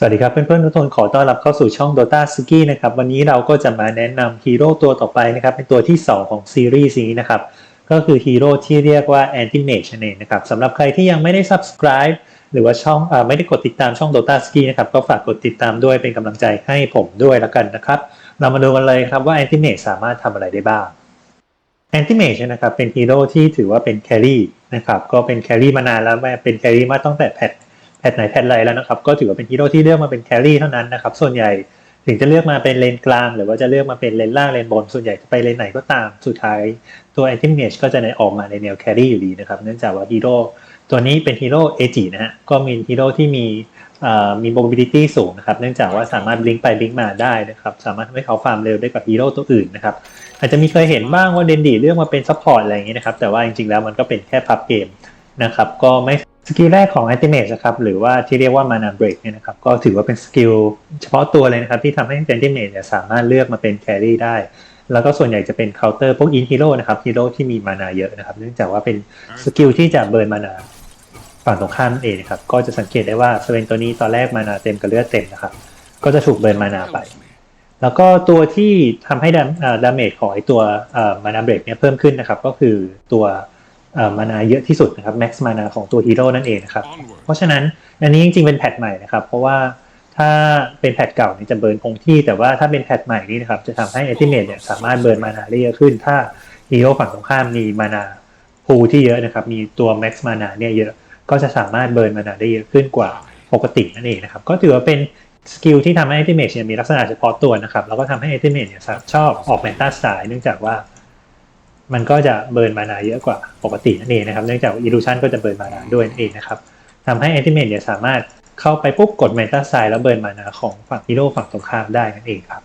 สวัสดีครับเพื่อนๆทุกคนขอต้อนรับเข้าสู่ช่อง Dota s k i นะครับวันนี้เราก็จะมาแนะนำฮีโร่ตัวต่อไปนะครับเป็นตัวที่ 2 ของซีรีส์นี้นะครับก็คือฮีโร่ที่เรียกว่า Anti Mage นั่นเองนะครับสำหรับใครที่ยังไม่ได้ subscribe หรือว่าช่องอไม่ได้กดติดตามช่อง Dota s k i นะครับก็ฝากกดติดตามด้วยเป็นกำลังใจให้ผมด้วยแล้วกันนะครับเรามาดูกันเลยครับว่า Anti Mage สามารถทำอะไรได้บ้าง Anti Mage นะครับเป็นฮีโร่ที่ถือว่าเป็นแครี่นะครับก็เป็นแครี่มานานแล้วเป็นแครี่มาตั้งแต่แพท แพทไหนแพทไรแล้วนะครับ ก็ถือว่าเป็นฮีโร่ที่เลือกมาเป็นแครี่เท่านั้นนะครับ ส่วนใหญ่ถึงจะเลือกมาเป็นเลนกลาง หรือว่าจะเลือกมาเป็นเลนล่างเลนบน ส่วนใหญ่จะไปเลนไหนก็ตามสุดท้ายตัวแอนติเมจก็จะในออกมาในแนวแครี่อยู่ดีนะครับเนื่องจากว่าฮีโร่ตัวนี้เป็นฮีโร่เอจินะฮะก็มีฮีโร่ที่มีมีโมบิลิตี้สูงนะครับ เนื่องจากว่าสามารถบลิงไปบลิงมาได้นะครับ สามารถทำให้เขาฟาร์มเร็วได้กว่าฮีโร่ตัวอื่นนะครับ อาจจะมีเคยเห็นบ้างว่าเดนดีเลือกมาเป็นซัพพอร์ตอะไรอย่างเงี้ยนะครับ แต่ว่าจริงๆแล้วมันก็เป็นแค่พับเกมนะครับ ก็ไม่ สกิลแรกของ Ultimate นะครับหรือว่าที่เรียกว่า Mana Break เนี่ยนะครับก็ถือว่าเป็นสกิลเฉพาะตัวเลยนะครับที่ทำให้ Ultimate เนี่ยสามารถเลือกมาเป็นแครี่ได้ แล้วก็ส่วนใหญ่จะเป็นเคาน์เตอร์พวกอินฮีโร่นะครับฮีโร่ที่มีมานาเยอะนะครับ เนื่องจากว่าเป็นสกิลที่จะเบิร์นมานาฝั่งตรงข้ามเองนะครับก็จะสังเกตได้ว่าสเวนตัวนี้ตอนแรกมานาเต็มกับเลือดเต็มนะครับก็จะถูกเบิร์นมานาไป แล้วก็ตัวที่ทำให้ดาเมจของไอตัวมานาเบรกเนี่ยเพิ่มขึ้นนะครับก็คือตัว มานาเยอะที่สุดนะครับแม็กซ์มานาของตัวฮีโร่นั่นเองนะครับเพราะฉะนั้นอันนี้จริงๆเป็นแพทใหม่นะครับ เพราะว่าถ้าเป็นแพทเก่านี่จะเบิร์นคงที่แต่ว่าถ้าเป็นแพทใหม่นี่นะครับจะทำให้เอติเมตเนี่ยสามารถเบิร์นมานาได้เยอะขึ้น ถ้าฮีโร่ฝั่งตรงข้ามมีมานาพูที่เยอะนะครับมีตัวแม็กซ์มานาเนี่ยเยอะก็จะสามารถเบิร์นมานาได้เยอะขึ้นกว่าปกตินั่นเองนะครับก็ถือว่าเป็นสกิลที่ทำให้เอติเมตเนี่ยมีลักษณะเฉพาะตัวนะครับแล้วก็ทำให้เอติเมตเนี่ยชอบออกแมนต้าสายเนื่องจากว่า มันก็จะเบิร์นมานาเยอะกว่าปกตินั่นเองนะครับ เนื่องจากอิลูชันก็จะเบิร์นมานาด้วยนั่นเองนะครับทำให้แอนติเมตเนี่ยสามารถเข้าไปปุ๊บกดเมตาไซแล้วเบิร์นมานาของฝั่งฮีโร่ฝั่งตรงข้ามได้นั่นเองครับ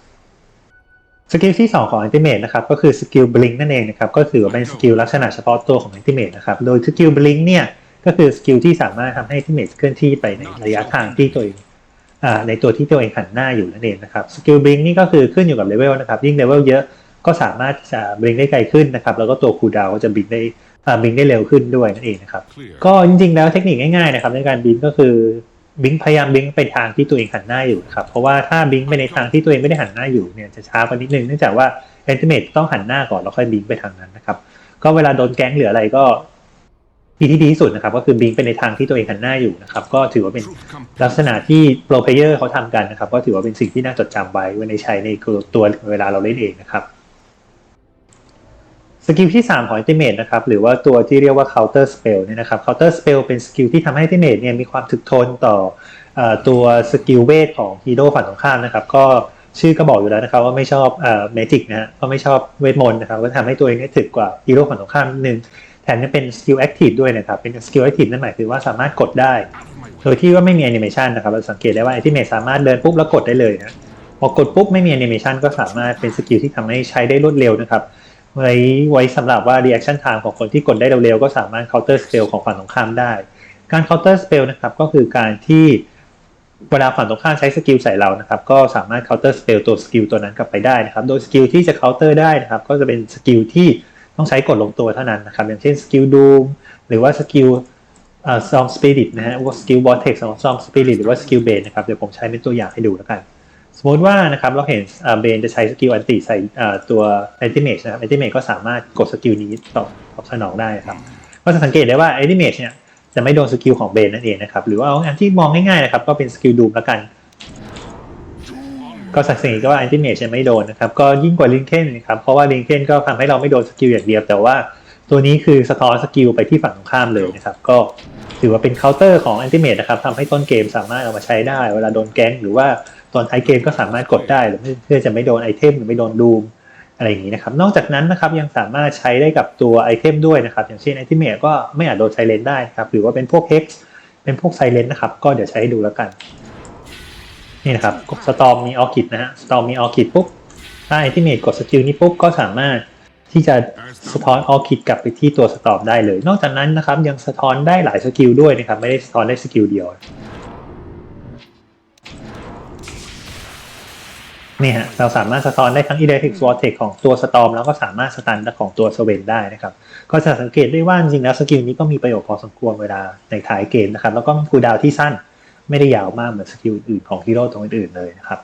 สกิลที่ 2 ของแอนติเมตนะครับก็คือสกิลบลิงนั่นเองนะครับก็ถือว่าเป็นสกิลลักษณะเฉพาะตัวของแอนติเมตนะครับโดยสกิลบลิงเนี่ยก็คือสกิลที่สามารถทำให้แอนติเมตเคลื่อนที่ไปในระยะทางที่ตัวเองในตัวที่ตัวเองหันหน้าอยู่นั่นเองนะครับสกิลบลิงนี่ก็คือขึ้นอยู่กับเลเวลนะครับยิ่งเลเวลเยอะ ก็สามารถจะบิงได้ไกลขึ้นนะครับแล้วก็ตัวคูดาวก็จะบิงได้บิงได้เร็วขึ้นด้วยนั่นเองนะครับก็จริงๆแล้วเทคนิคง่ายๆนะครับในการบิงก็คือบิงพยายามบิงไปทางที่ตัวเองหันหน้าอยู่นะครับเพราะว่าถ้าบิงไปในทางที่ตัวเองไม่ได้หันหน้าอยู่เนี่ยจะช้ากว่านิดนึงเนื่องจากว่าแอนติเมตต้องหันหน้าก่อนแล้วค่อยบิงไปทางนั้นนะครับก็เวลาโดนแก๊งหรืออะไรก็ที่ที่ดีที่สุดนะครับก็คือบิงไปในทางที่ตัวเองหันหน้าอยู่นะครับก็ถือว่าเป็นลักษณะที่โปรเพเยอร์เขาทำกันนะครับก็ถือว่าเป็นสิ่งที่น่าจดจำไว้ไว้ในใช้ในตัวเวลาเราเล่นเองนะครับ สกิลที่ 3 ของ Ultimate นะครับหรือว่าตัวที่เรียกว่า Counter Spell เนี่ยนะครับ Counter Spell เป็นสกิลที่ทำให้ Ultimate เนี่ยมีความถึกทนต่อตัวสกิลเวทของฮีโร่ฝั่งตรงข้ามนะครับก็ชื่อก็บอกอยู่แล้วนะครับว่าไม่ชอบเอ่อเมจิกนะฮะก็ไม่ชอบเวทมนต์นะครับก็ทำให้ตัวเองได้ถึกกว่าฮีโร่ฝั่งตรงข้ามนิดนึงแถมยังเป็นสกิลแอคทีฟด้วยนะครับเป็นสกิลแอคทีฟนั่นหมายถึงว่าสามารถกดได้ โดยที่ว่าไม่มีแอนิเมชันนะครับเราสังเกตได้ว่าไอที่เมสามารถเดินปุ๊บแล้วกดได้เลยนะพอกดปุ๊บไม่มีแอนิเมชันก็สามารถเป็นสกิลที่ทำให้ใช้ได้รวดเร็วนะครับ ไว้ไว้สำหรับว่า reaction time ของคนที่กดได้เร็วๆก็สามารถ counter spell ของฝั่งตรงข้ามได้ การ counter spell นะครับก็คือการที่เวลาฝั่งตรงข้ามใช้สกิลใส่เรานะครับก็สามารถ counter spell ตัวสกิลตัวนั้นกลับไปได้นะครับโดยสกิลที่จะ counter ได้นะครับก็จะเป็นสกิลที่ต้องใช้กดลงตัวเท่านั้นนะครับอย่างเช่นสกิลดูมหรือว่าสกิลซอมสปิริตนะฮะว่าสกิลบอทเทคของซอมสปิริตหรือว่าสกิลเบนนะครับเดี๋ยวผมใช้เป็นตัวอย่างให้ดูแล้วกัน สมมติว่านะครับเราเห็นเบนจะใช้สกิลอันติใส่ตัวแอนติเมชนะครับแอนติเมชก็สามารถกดสกิลนี้ตอบตอบสนองได้ครับก็จะสังเกตได้ว่าแอนติเมชเนี่ยจะไม่โดนสกิลของเบนนั่นเองนะครับหรือว่าเอาอันที่มองง่ายๆนะครับก็เป็นสกิลดูมละกัน ก็สักสิ่งก็ว่าแอนติเมชจะไม่โดนนะครับก็ยิ่งกว่าลิงเคนนะครับเพราะว่าลิงเคนก็ทำให้เราไม่โดนสกิลอย่างเดียวแต่ว่าตัวนี้คือสะท้อนสกิลไปที่ฝั่งตรงข้ามเลยนะครับก็ถือว่าเป็นเคาน์เตอร์ของแอนติเมชนะครับทำให้ต้นเกมสามารถเอามาใช้ได้ เวลาโดนแก๊งหรือว่า ตอนท้ายเกมก็สามารถกดได้หรือเพื่อจะไม่โดนไอเทมหรือไม่โดนดูมอะไรอย่างนี้นะครับนอกจากนั้นนะครับยังสามารถใช้ได้กับตัวไอเทมด้วยนะครับอย่างเช่นไอเทมเมก็ไม่อาจโดนไซเลนได้ครับหรือว่าเป็นพวกเฮกซ์เป็นพวกไซเลนนะครับก็เดี๋ยวใช้ให้ดูแล้วกันนี่นะครับสตอมมีออคิดนะฮะสตอมมีออคิดปุ๊บถ้าไอเทมเมกดสกิลนี้ปุ๊บก็สามารถที่จะสะท้อนออคิดกลับไปที่ตัวสตอมได้เลย นอกจากนั้นนะครับยังสะท้อนได้หลายสกิลด้วยนะครับไม่ได้สะท้อนได้สกิลเดียว นี่ฮะเราสามารถสะท้อนได้ทั้ง Electric Vortex ของตัวสตอมแล้วก็สามารถสตันของตัวสเวนได้นะครับ ก็จะสังเกตได้ว่าจริงแล้วสกิลนี้ก็มีประโยชน์พอสมควรเวลาในท้ายเกมนะครับ แล้วก็คูดาวที่สั้นไม่ได้ยาวมากเหมือนสกิลอื่นของฮีโร่ตัวอื่นๆเลยนะครับ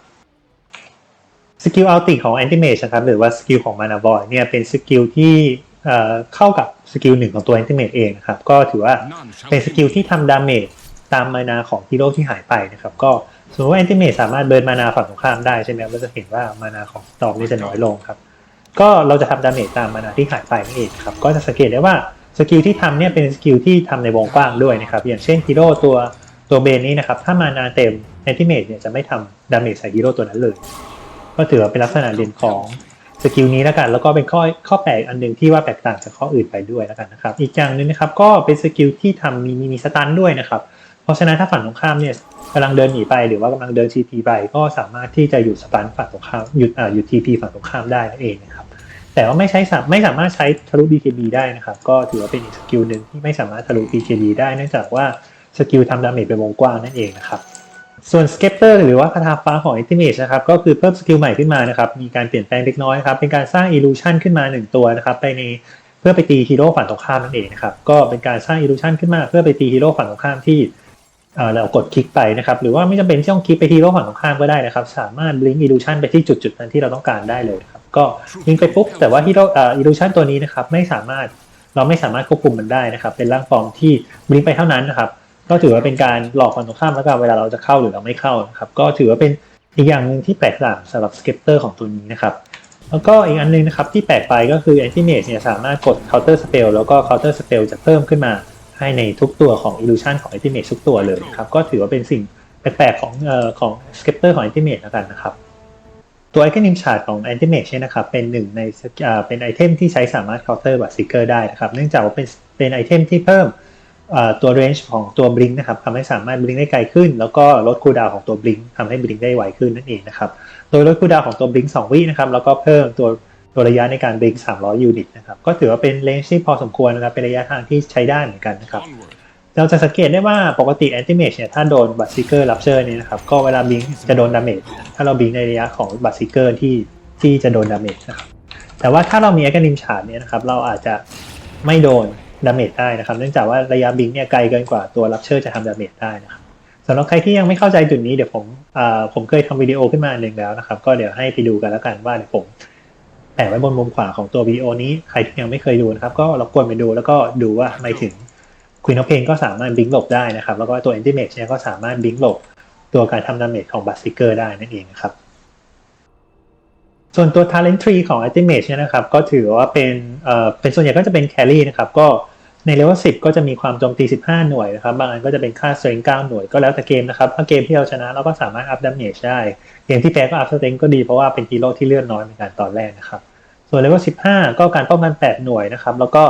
สกิลอัลติของแอนติเมชนะครับหรือว่าสกิลของมานาบอยเนี่ยเป็นสกิลที่เอ่อเข้ากับสกิลหนึ่งของตัวแอนติเมชเองนะครับก็ถือว่าเป็นสกิลที่ทำดาเมจตามมานาของฮีโร่ที่หายไปนะครับ ก็ สมมติว่าแอนติเมชสามารถเบิร์นมานาฝั่งตรงข้ามได้ใช่ไหมเราจะเห็นว่ามานาของตอมนี่จะน้อยลงครับ ก็เราจะทำดาเมจตามมานาที่หายไปนั่นเองครับ ก็จะสังเกตได้ว่าสกิลที่ทำเนี่ยเป็นสกิลที่ทำในวงกว้างด้วยนะครับ อย่างเช่นฮีโร่ตัวตัวเบนนี้นะครับ ถ้ามานาเต็มแอนติเมชเนี่ยจะไม่ทำดาเมจใส่ฮีโร่ตัวนั้นเลย ก็ถือว่าเป็นลักษณะเด่นของสกิลนี้แล้วกัน แล้วก็เป็นข้อข้อแปลกอันหนึ่งที่ว่าแตกต่างจากข้ออื่นไปด้วยแล้วกันนะครับ อีกอย่างหนึ่งนะครับก็เป็นสกิลที่ทำมีมีมีสตันด้วยนะครับ ราะฉะนั้นถ้าฝั่งตรงข้ามเนี่ยกำลังเดินหนีไปหรือว่ากำลังเดิน TP ไปก็สามารถที่จะหยุดสตันฝั่งตรงข้ามหยุดอ่าหยุด TP ฝั่งตรงข้ามได้นั่นเองนะครับแต่ว่าไม่ใช้ไม่สามารถใช้ทะลุ BKB ได้นะครับ ก็ถือว่าเป็นอีกสกิลหนึ่งที่ไม่สามารถทะลุ BKB ได้เนื่องจากว่าสกิลทำดาเมจเป็นวงกว้างนั่นเองนะครับส่วนสเกปเตอร์หรือว่าคาถาฟ้าของ a อ t i m a g e นะครับก็คือเพิ่มสกิลใหม่ขึ้นมานะครับมีการเปลี่ยนแปลงเล็กน้อยครับเป็นการสร้าง illusion ขึ้นมา 1 ตัวนะครับไปในเพื่อไปตีฮีโร่ฝั่งตรงข้ามนั่นเองนะครับก็เป็นการสร้าง illusion ขึ้นมา เพื่อไปตีฮีโร่ฝั่งตรงข้ามที่ เรากดคลิกไปนะครับ หรือว่าไม่จำเป็นที่ต้องคลิกไปฮีโร่ฝั่งตรงข้ามก็ได้นะครับ สามารถ link illusion ไปที่จุดๆนั้นที่เราต้องการได้เลยครับ ก็ลิงก์ไปปุ๊บ แต่ว่าฮีโร่เอ่อ illusion ตัวนี้นะครับไม่สามารถเราไม่สามารถควบคุมมันได้นะครับ เป็นร่างฟอร์มที่ลิงก์ไปเท่านั้นนะครับ ก็ถือว่าเป็นการหลอกฝั่งตรงข้ามแล้วกันเวลาเราจะเข้าหรือเราไม่เข้านะครับ ก็ถือว่าเป็นอีกอย่างหนึ่งที่แปลกต่างสำหรับสเก็ปเตอร์ของตัวนี้นะครับแล้วก็อีกอันหนึงนะครับที่แปลกไปก็คือ Anti Mage เนี่ยสามารถกด Counter Spell แล้วก็ Counter Spell จะเพิ่มขึ้นมา ให้ในทุกตัวของ Illusion ของ Anti Mage ทุกตัวเลยครับ ก็ถือว่าเป็นสิ่งแปลกๆของเอ่อของสเก็ปเตอร์ของ Anti Mage แล้วกันนะครับ ตัวไอเทมชาร์ดของ Anti Mage เนี่ยนะครับ เป็นหนึ่งในอ่าเป็นไอเทมที่ใช้สามารถ Counter บัตซิกเกอร์ได้นะครับ เนื่องจากว่าเป็นเป็นไอเทมที่เพิ่มอ่าตัวเรนจ์ของตัวบลิงนะครับทำให้สามารถบลิงได้ไกลขึ้น แล้วก็ลดคูดาวของตัวบลิงทำให้บลิงได้ไวขึ้นนั่นเองนะครับ โดยลดคูดาวของตัวบลิง2วินะครับ แล้วก็เพิ่มตัว ตัวระยะในการบลิง300 ยูนิตนะครับ ก็ถือว่าเป็นเลนจ์ที่พอสมควรนะครับ เป็นระยะทางที่ใช้ได้เหมือนกันนะครับ เราจะสังเกตได้ว่าปกติแอนติเมจเนี่ยถ้าโดนบัตซิเกอร์รับเชอร์เนี่ยนะครับ ก็เวลาบิงจะโดนดาเมจ ถ้าเราบิงในระยะของบัตซิเกอร์ที่ที่จะโดนดาเมจนะครับ แต่ว่าถ้าเรามีแอคนิมชาร์ดเนี่ยนะครับ เราอาจจะไม่โดนดาเมจได้นะครับ เนื่องจากว่าระยะบิงเนี่ยไกลเกินกว่าตัวรับเชอร์จะทำดาเมจได้นะครับสำหรับใครที่ยังไม่เข้าใจจุดนี้เดี๋ยวผมผมเคยทำวิดีโอขึ้นมาหนึ่งแล้วนะครับ ก็เดี๋ยวให้ไปดูกันแล้วกันว่าเดี๋ยวผม ปะไว้บนมุมขวาของตัววิดีโอนี้ใครที่ยังไม่เคยดูนะครับ ก็รบกวนไปดูแล้วก็ดูว่าทำไมถึงควีนอ f เพนก็สามารถบิงหลบได้นะครับ แล้วก็ตัว a n t i m a g e เนี่ยก็สามารถบิงหลบตัวการทำดาเมจของบัตซิเกอร์ได้นั่นเองนะครับ ส่วนตัว Talent Tree ของ a n t i m a g e เนี่ยนะครับ ก็ถือว่าเป็นเอ่อเป็นส่วนใหญ่ก็จะเป็นแครี่นะครับก็ในเลเวล10 ก็จะมีความโจมตี 15 หน่วยนะครับ บางอันก็จะเป็นค่า strength 9หน่วยก็แล้วแต่เกมนะครับ ถ้าเกมที่เราชนะเราก็สามารถอัพดาเมจได้ เกมที่แพ้ก็อัพ strength ก็ดีเพราะว่าเป็นฮีโร่ที่เลือดน้อยเหมือนกันตอนแรกนะครับ ส่วนเลเวล15ก็การป้องกัน8หน่วยนะครับ แล้วก็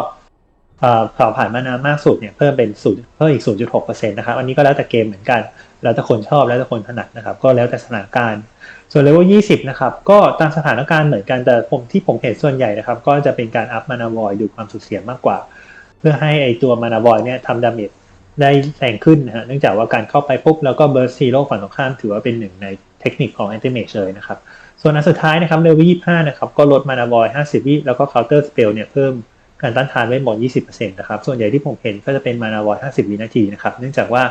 เอ่อเผาผ่านมานามากสุดเนี่ยเพิ่มเป็นศูนย์เพิ่มอีก0.6%นะครับอันนี้ก็แล้วแต่เกมเหมือนกัน แล้วแต่คนชอบแล้วแต่คนถนัดนะครับ ก็แล้วแต่สถานการณ์ ส่วนเลเวล20นะครับก็ตามสถานการณ์เหมือนกันแต่ผมที่ผมเห็นส่วนใหญ่นะครับ ก็จะเป็นการอัพมานาวอยดูความสุดเสียมากกว่า เพื่อให้ไอตัวมานาวอยเนี่ยทำดาเมจได้แรงขึ้นนะฮะเนื่องจากว่าการเข้าไปปุ๊บแล้วก็เบิร์สซีโร่ฝั่งตรงข้ามถือว่าเป็นหนึ่งในเทคนิคของแอนติเมจเลยนะครับ ส่วนอันสุดท้ายนะครับเลเวล25นะครับก็ลดมานาวอย50วิแล้วก็เคาน์เตอร์สเปลเนี่ยเพิ่มการต้านทานไว้หมด 20%นะครับส่วนใหญ่ที่ผมเห็นก็จะเป็นมานาวอย 50 วินาทีนะครับเนื่องจากว่า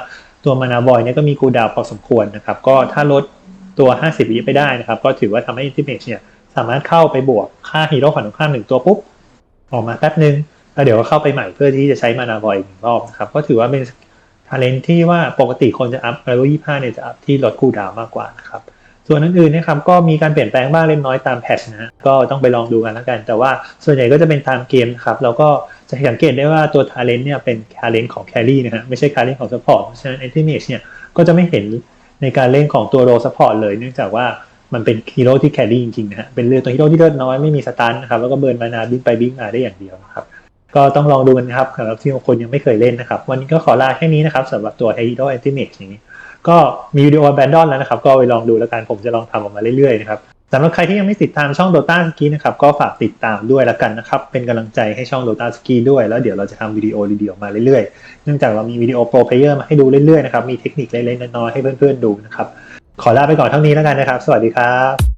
ตัวมานาวอยเนี่ยก็มีคูดาวพอสมควรนะครับก็ถ้าลดตัว 50 วิไปได้นะครับก็ถือว่าทำให้ Intimate เนี่ยสามารถเข้าไปบวกค่าฮีโร่ฝั่งตรงข้ามหนึ่งตัวปุ๊บ ออกมาแป๊บนึงแล้วเดี๋ยวก็เข้าไปใหม่เพื่อที่จะใช้มานาวอยอีกหนึ่งรอบนะครับก็ถือว่าเป็นทาเลนที่ว่าปกติคนจะอัพเลเวล25เนี่ยจะอัพที่ลดคูดาวมากกว่านะครับ ส่วนอื่นๆนะครับก็มีการเปลี่ยนแปลงบ้างเล็กน้อยตามแพทชนะก็ต้องไปลองดูกันแล้วกัน แต่ว่าส่วนใหญ่ก็จะเป็นตามเกมครับแล้วก็จะสังเกตได้ว่าตัวทาเลนเนี่ยเป็นทาเลนของแครี่นะฮะไม่ใช่ทาเลนของซัพพอร์ตเพราะฉะนั้น a n t i m a g e เนี่ยก็จะไม่เห็นในการเล่นของตัวโรซัพพอร์ตเลย เนื่องจากว่ามันเป็นฮีโร่ที่แครี่จริงๆนะฮะเป็นเรือตัวฮีโร่ที่เลือดน้อยไม่มีสตันนะครับแล้วก็เบิร์นมานาบิ้งไปบิ้งมาได้อย่างเดียวนะครับก็ต้องลองดูกันนะครับสำหรับที่บางคนยังไม่เคยเล่นนะครับ วันนี้ก็ขอลาแค่นี้นะครับสำหรับตัว Hero Ultimate นี้ ก็มีวิดีโอแบนดอนแล้วนะครับ ก็ไปลองดูแล้วกันผมจะลองทำออกมาเรื่อยๆนะครับสำหรับใครที่ยังไม่ติดตามช่อง Dota Ski นะครับก็ฝากติดตามด้วยแล้วกันนะครับ เป็นกำลังใจให้ช่อง Dota Ski ด้วย แล้วเดี๋ยวเราจะทำวิดีโอดีๆออกมาเรื่อยๆ เนื่องจากเรามีวิดีโอโปรเพลเยอร์มาให้ดูเรื่อยๆนะครับมีเทคนิคเล็กๆน้อยๆให้เพื่อนๆดูนะครับขอลาไปก่อนเท่านี้แล้วกันนะครับ สวัสดีครับ